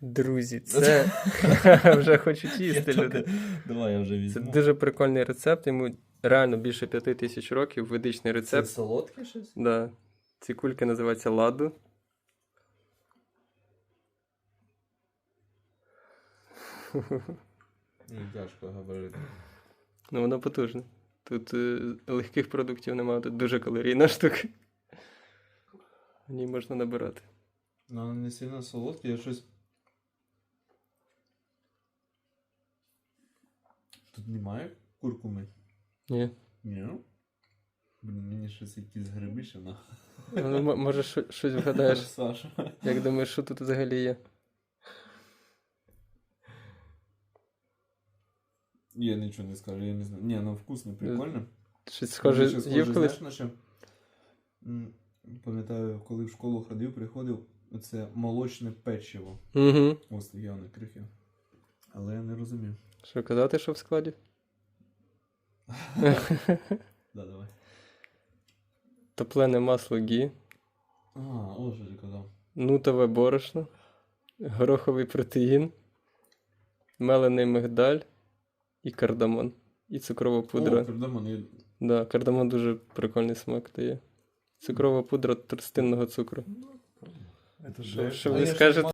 Друзі, це вже хочуть їсти люди. Давай я вже Це дуже прикольний рецепт. Йому реально більше п'яти тисяч років. Ведичний рецепт. Це солодке щось? Да. Ці кульки називаються ладу. Тяжко говорити. Ну, воно потужне. Тут е, легких продуктів немає, тут дуже калорійна штука. В ній можна набирати. Ну, не сильно солодке, я щось. Немає куркуми? Ні. Ні. Блін, мені щось якісь гриби ще на. Ну, може, щось вгадаєш. Саша. Як думаєш, що тут взагалі є? Я нічого не скажу, я не знаю. Ні, ну вкусно, прикольно. Щось схоже, Дуже схоже, їв колись? знаєш, на що? М, Пам'ятаю, коли в школу ходив, приходив, оце молочне печиво. Угу. Ось таке воно крихе. Але я не розумів. Що казати, що в складі? Да, давай. Топлене масло гі, А, ось що ти казав. нутове борошно, гороховий протеїн, мелений мигдаль і кардамон. І цукрова пудра. О, кардамон, я- Да, кардамон дуже прикольний смак дає. Цукрова пудра тростинного цукру. Это Що- же- що А ви я ж скажете?